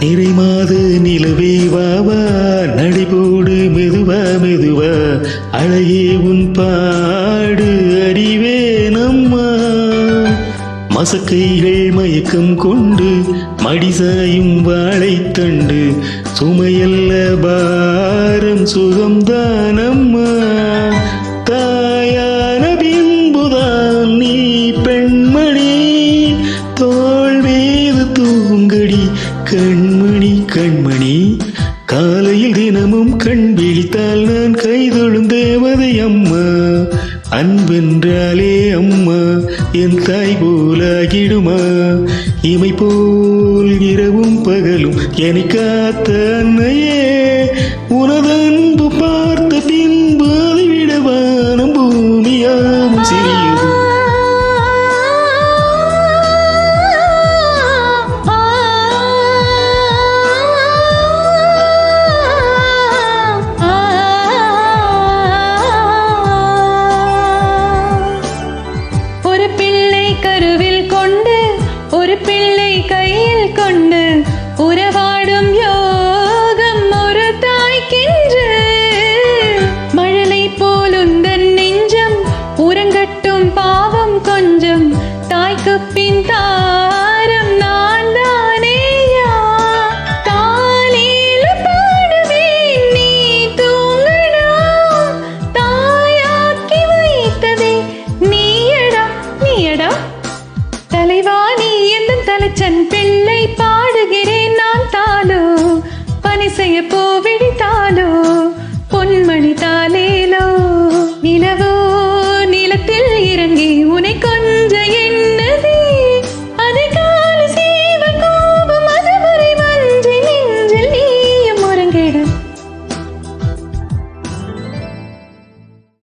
நிறை மாத நிலவே வாவா நடைபோடு மெதுவா மெதுவா. அழகே உன் பாடு அறிவே நம்மா. மசக்கைகள் மயக்கம் கொண்டு மடிசாயும் வாழைத்தண்டு சுமையல்ல பாரம் சுகம்தானம்மா தாயான கண்மணி கண்மணி காலையில் தினமும் கண் விழித்தால் நான் கைதொழும் தேவதை அம்மா. அன்பென்றாலே அம்மா என் தாய் போலாகிடுமா. இமை போல் இரவும் பகலும் என்னை காத்த அன்னையே உனது இறைவாணி என்னும் தலைச்சன் பிள்ளை பாடுகிறேன் நான் தாளோ